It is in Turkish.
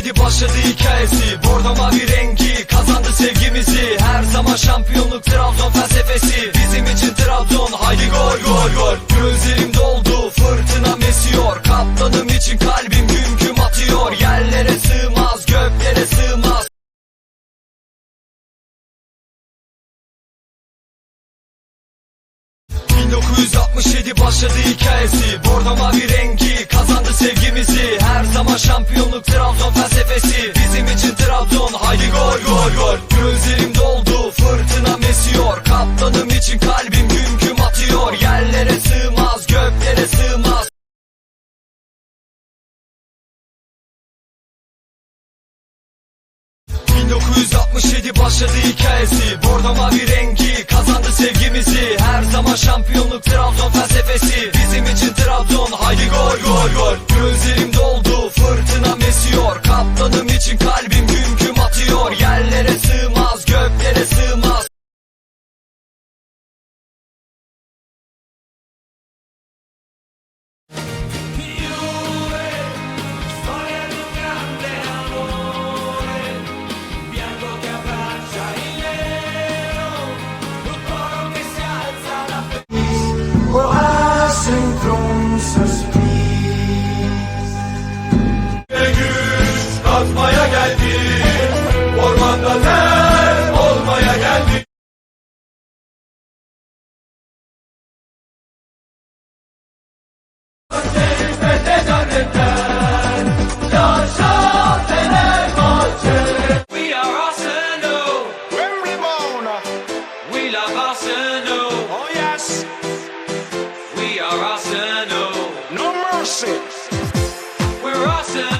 1967 başladı hikayesi Bordo mavi rengi kazandı sevgimizi. Her zaman şampiyonluk Trabzon felsefesi. Bizim için Trabzon haydi gol gol gol. Gözlerim doldu fırtına mesiyor. Kaptanım için kalbim güm güm atıyor. Yerlere sığmaz göklere sığmaz. ...1967 başladı hikayesi. Bordo mavi rengi kazandı sevgimizi. Her zaman şampiyonluk Trabzon felsefesi. Bizim için Trabzon. Haydi gol gol gol. Gözlerim doldu fırtına mesiyor Kaptanım için kalbim güm atıyor. Yerlere sığmaz göklere sığmaz. 1967 başladı hikayesi. Bordo mavi rengi kazandı sevgimizi. Her zaman şampiyonluk Trabzon felsefesi Atladığım için kalbim güm güm atıyor. Yerlere sığmaz are Arsenal. Oh, yes. We are Arsenal. No mercy. We're Arsenal.